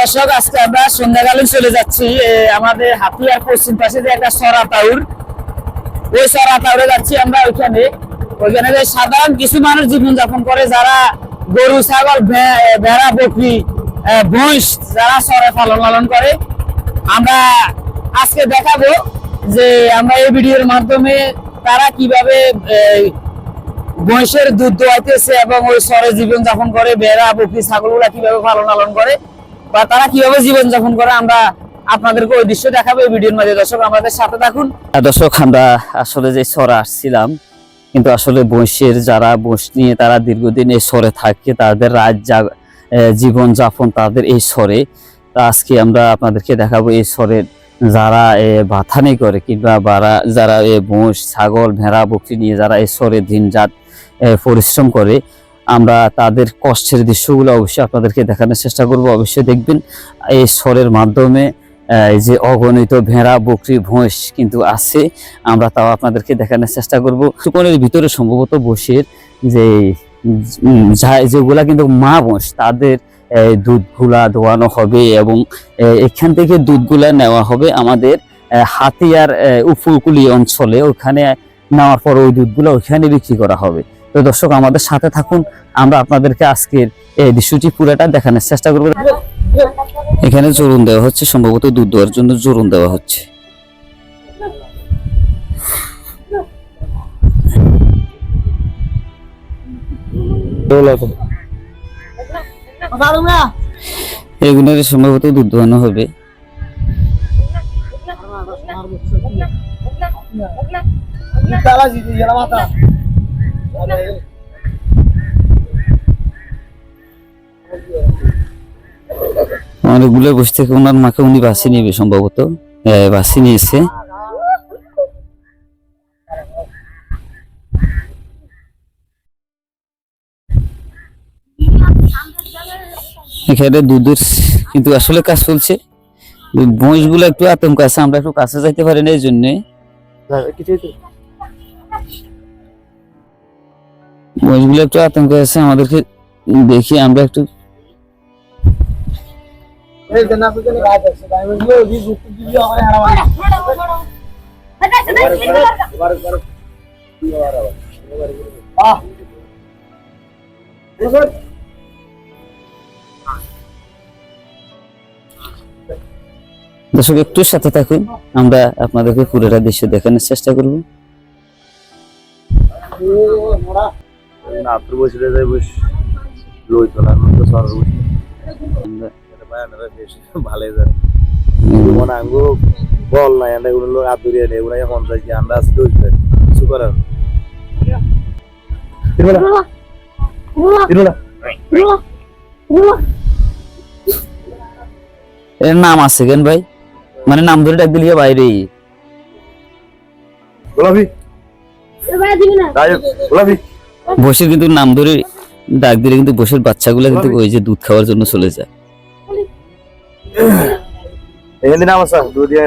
দর্শক, আজকে আমরা সন্ধ্যাকালীন চলে যাচ্ছি আমাদের হাতিয়ার পশ্চিম পাশে যে একটা সরা তাউর ওই সরা তাউরে যাচ্ছি আমরা ওইখানে। ওইখানে যে সাধারণ কিছু মানুষ জীবন যাপন করে, যারা গরু, ছাগল ভেড়া, বকরি মহিষ যারা সরে পালন লালন করে। আমরা আজকে দেখাবো যে আমরা এই ভিডিওর মাধ্যমে তারা কীভাবে মহিষের দুধ দোয়াইতেছে এবং ওই সরে জীবন যাপন করে বেড়া বকরি, ছাগলগুলা কীভাবে পালন লালন করে। বা তারা কীভাবে জীবন যাপন করে আমরা আপনাদেরকে ওই দৃশ্য দেখাবো এই ভিডিওর মাঝে। দর্শক আমাদের সাথে থাকুন। দর্শক আমরা আসলে যে সরে আসছিলাম কিন্তু আসলে বংশের যারা বংশ নিয়ে তারা দীর্ঘদিন এই সরে থাকে তাদের আহ, জীবন যাপন তাদের এই সরে। আজকে আমরা আপনাদেরকে দেখাবো এই সরের যারা এ, বাথানি করে কিংবা বারা যারা এ মোষ ছাগল ভেড়া বকরি নিয়ে যারা এই সরে দিন রাত এ, পরিশ্রম করে। আমরা তাদের কষ্টের দৃশ্যগুলো অবশ্যই আপনাদেরকে দেখানোর চেষ্টা করব। অবশ্যই দেখবেন, এই স্বরের মাধ্যমে এই যে অগণিত ভেড়া, বকরি, ভোঁস কিন্তু আছে, আমরা তাও আপনাদেরকে দেখানোর চেষ্টা করব। সুকনের ভিতরে সম্ভবত বসের যে যেগুলা কিন্তু মা বংশ তাদের দুধগুলা দোয়ানো হবে এবং এখান থেকে দুধগুলা নেওয়া হবে আমাদের হাতিয়ার উপকূলীয় অঞ্চলে। ওখানে নেওয়ার পর ওই দুধগুলো ওখানে বিক্রি করা হবে। তো দর্শক, আমাদের সাথে থাকুন। আমরা আপনাদেরকে আজকের এই দৃশ্যটি পুরোটা দেখানোর চেষ্টা করব। এখানে জোরন দেওয়া হচ্ছে, সম্ভবত দুধ দেওয়ার জন্য জোরন দেওয়া হচ্ছে। সম্ভবত দুধ দোয়ানো হবে। অনেকগুলো বসে থেকে ওনার মাকে উনি বাসি নেবে সম্ভবত। বাসি নিয়েছে। এখানে দুধের কিন্তু আসলে কাজ চলছে। মহিষগুলো একটু আতঙ্ক আছে, আমরা একটু কাছে যাইতে পারি না এই জন্য। মহিষগুলো একটু আতঙ্ক আছে আমাদেরকে দেখি আমরা একটু দর্শক একটু সাথে থাকুন আমরা আপনাদেরকে পুরোটা দৃশ্য দেখানোর চেষ্টা করব। রাত্রে বসে যাই বস রই তোলা তো সর ভালো যায় মনে আঙ্গু বল নাই আমরা এগুলো লোক আদুরি আনে এগুলো এখন যাই আমরা আছে দোষ কিছু করার? এর নাম আছে কেন ভাই? মানে নাম ধরে ডাক দিলিয়ে বাইরে। গোলাপি। রাজু গোলাপি। বসের কিন্তু নাম ধরে ডাক দিলে কিন্তু বসের বাচ্চাগুলো কিন্তু ওই যে দুধ খাওয়ার জন্য চলে যায়। এখানে নাম আছে দুধ দিয়ে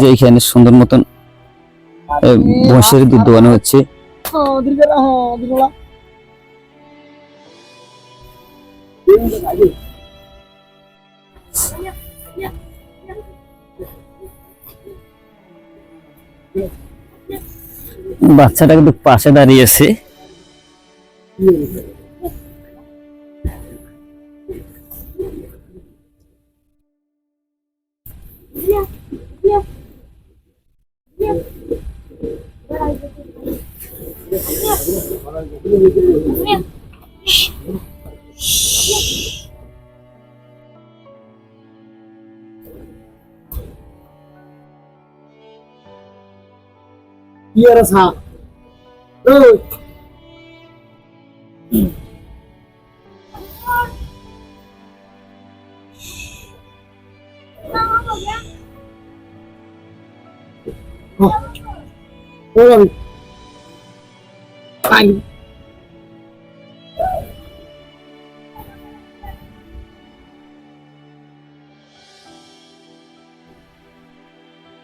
যে এখানে সুন্দর মতন এ, বসের দুধ দোয়ানো হচ্ছে। বাচ্চাটা কিন্তু পাশে দাঁড়িয়ে আছে। iya iya, Iya, rasa. Oh.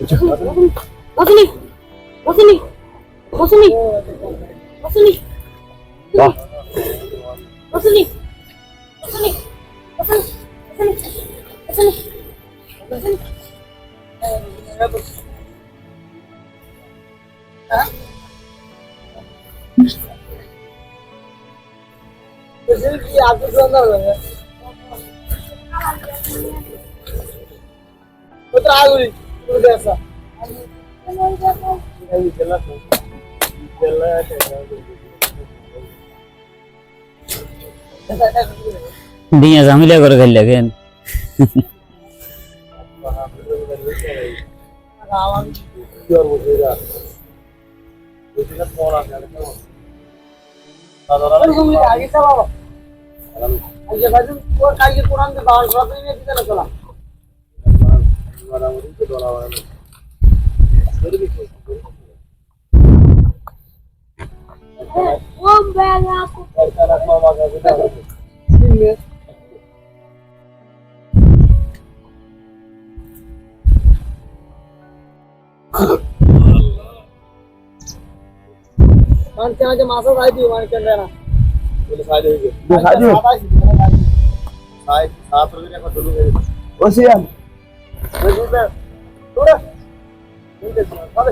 マスミマスミマスミマスミマスミマスミマスミマスミマスミマスミマスミ দিয়ে ঝামেলা করে ফেললে কেন ও বেলা মাসা খাই দিও মানে কেন না ওসিয়ান লাস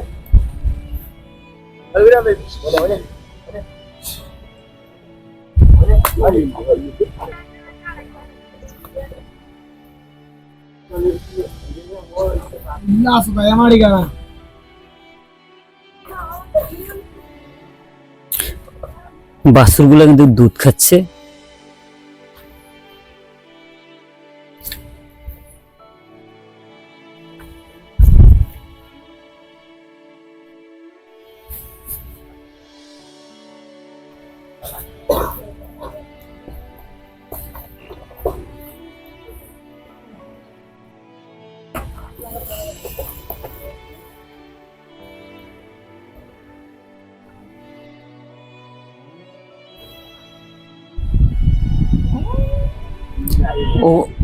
বাছুরগুলো কিন্তু দুধ খাচ্ছে।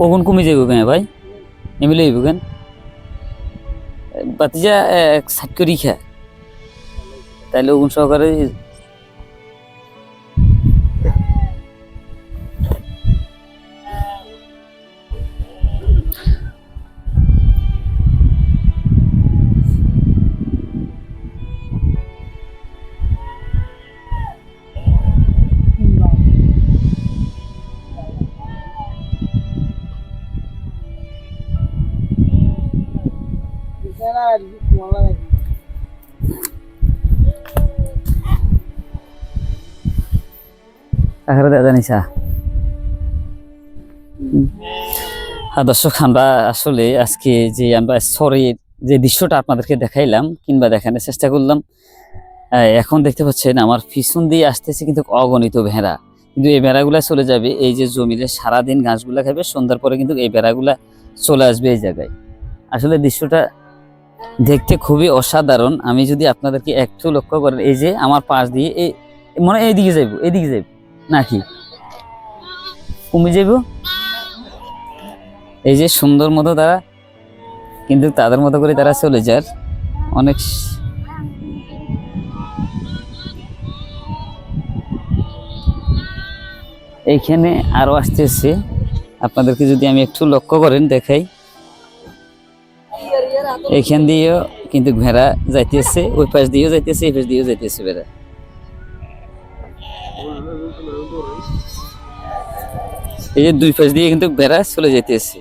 ওগুন কমে যাইব কেন ভাই? এমনি লইব কেন? বাতিজা সাত করি খা তাইলে ওগুন সহকারে হ্যাঁ দর্শক, আমরা আসলে আজকে যে আমরা সরের যে দৃশ্যটা আপনাদেরকে দেখাইলাম কিংবা দেখানোর চেষ্টা করলাম এখন দেখতে পাচ্ছেন আমার পিছন দিয়ে আসতেছে কিন্তু অগণিত ভেড়া। কিন্তু এই ভেড়াগুলা চলে যাবে এই যে জমিতে, সারাদিন ঘাসগুলা খাবে, সন্ধ্যার পরে কিন্তু এই ভেড়াগুলা চলে আসবে এই জায়গায়। আসলে দৃশ্যটা দেখতে খুবই অসাধারণ। আমি যদি আপনাদেরকে একটু লক্ষ্য করেন, এই যে আমার পাশ দিয়ে এই, মনে এইদিকে যাইব এইদিকে যাইব, নাকি? কমে যাইব? এই যে সুন্দর মতো তারা, কিন্তু তাদের মতো করে তারা চলে যার। অনেক এইখানে আরও আসতেছে। আপনাদেরকে যদি আমি একটু লক্ষ্য করেন, দেখাই। এইখান দিয়েও কিন্তু ভেড়া যাইতেছে ওই পাশ দিয়েও যাইতেছে এই পাশ দিয়েও যাইতেছে ভেড়া। এই যে দুই পাশ দিয়ে কিন্তু ভেড়া চলে যাইতেছে।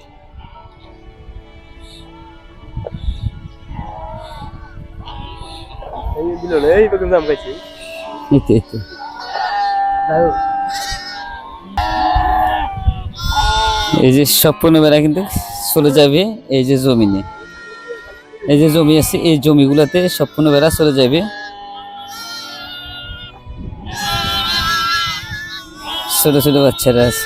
এই যে সম্পূর্ণ বেড়া কিন্তু চলে যাবে এই যে জমিনে। এই যে জমি আছে, এই জমিগুলোতে সম্পূর্ণ বেড়া চলে যাবে ছোট ছোট বাচ্চারা আছে।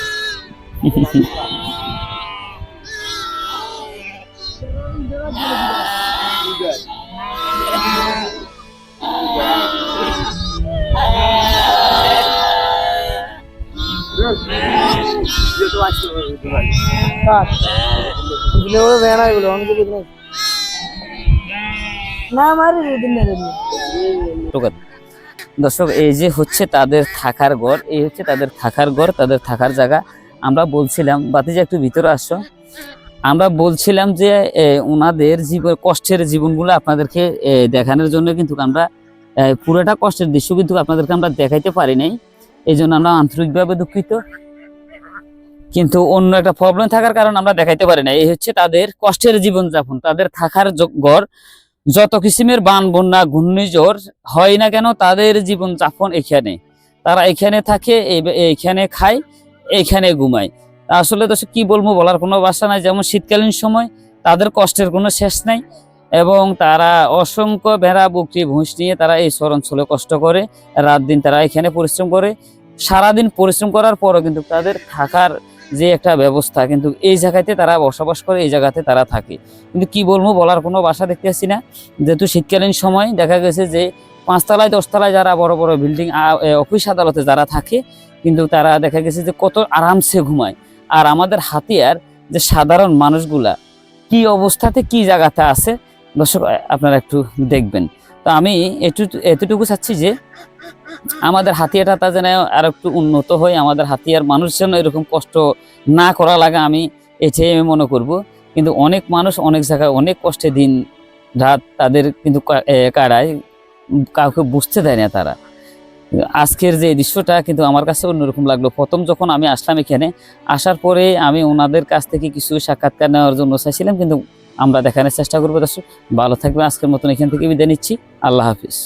এগুলো না এগুলো অনেকে দর্শক, এই যে হচ্ছে তাদের থাকার ঘর, এই হচ্ছে তাদের থাকার ঘর, তাদের থাকার জায়গা। আমরা বলছিলাম বাতি বাতিজা, একটু ভিতরে আসো। আমরা বলছিলাম যে ওনাদের জীবন, কষ্টের জীবনগুলো আপনাদেরকে দেখানোর জন্য কিন্তু আমরা পুরোটা কষ্টের দৃশ্য কিন্তু আপনাদেরকে আমরা দেখাইতে পারি নাই। এই জন্য আমরা আন্তরিকভাবে দুঃখিত। কিন্তু অন্য একটা প্রবলেম থাকার কারণে আমরা দেখাইতে পারি না এই হচ্ছে তাদের কষ্টের জীবনযাপন, তাদের থাকার ঘর। যত কিসিমের বান, বন্যা, ঘূর্ণিঝড় হয় না কেন, তাদের জীবন যাপন এখানে। তারা এখানে থাকে এইখানে খায় এইখানে ঘুমায়। আসলে তো কি বলব, বলার কোনো বাসা নাই। যেমন শীতকালীন সময়, তাদের কষ্টের কোনো শেষ নাই। এবং তারা অসংখ্য ভেড়া, বকরি ভুঁস নিয়ে তারা এই অঞ্চলে কষ্ট করে। রাত দিন তারা এখানে পরিশ্রম করে। সারাদিন পরিশ্রম করার পরও কিন্তু তাদের থাকার যে একটা ব্যবস্থা, কিন্তু এই জায়গাতে তারা বসবাস করে, এই জায়গাতে তারা থাকে। কিন্তু কি বলব, বলার কোনো বাসা দেখতে পাচ্ছি না। যেহেতু শীতকালীন সময় দেখা গেছে যে পাঁচতলায়, দশতলায় যারা বড় বড় বিল্ডিং অফিস আদালতে যারা থাকে, কিন্তু তারা দেখা গেছে যে কত আরামসে ঘুমায়। আর আমাদের হাতিয়ার যে সাধারণ মানুষগুলা, কি অবস্থাতে, কি জায়গাতে আছে, দর্শক, আপনারা একটু দেখবেন। আমি একটু এতটুকু চাচ্ছি যে আমাদের হাতিয়াটা যেন আর একটু উন্নত হয় আমাদের হাতিয়ার মানুষ যেন এরকম কষ্ট না করা লাগে আমি এটাই আমি মনে করব। কিন্তু অনেক মানুষ অনেক জায়গায় অনেক কষ্টে দিন রাত তাদের কিন্তু কা- এ, কাটায় উম, কাউকে বুঝতে দেয় না তারা। আজকের যে দৃশ্যটা কিন্তু আমার কাছে অন্যরকম লাগল। প্রথম যখন আমি আসলাম এখানে আসার পরে আমি ওনাদের কাছ থেকে কিছু সাক্ষাৎকার নেওয়ার জন্য চাইছিলাম কিন্তু আমরা দেখানোর চেষ্টা করব দর্শক। ভালো থাকবে আজকের মতন এখান থেকে বিদায় নিচ্ছি। আল্লাহ হাফিজ।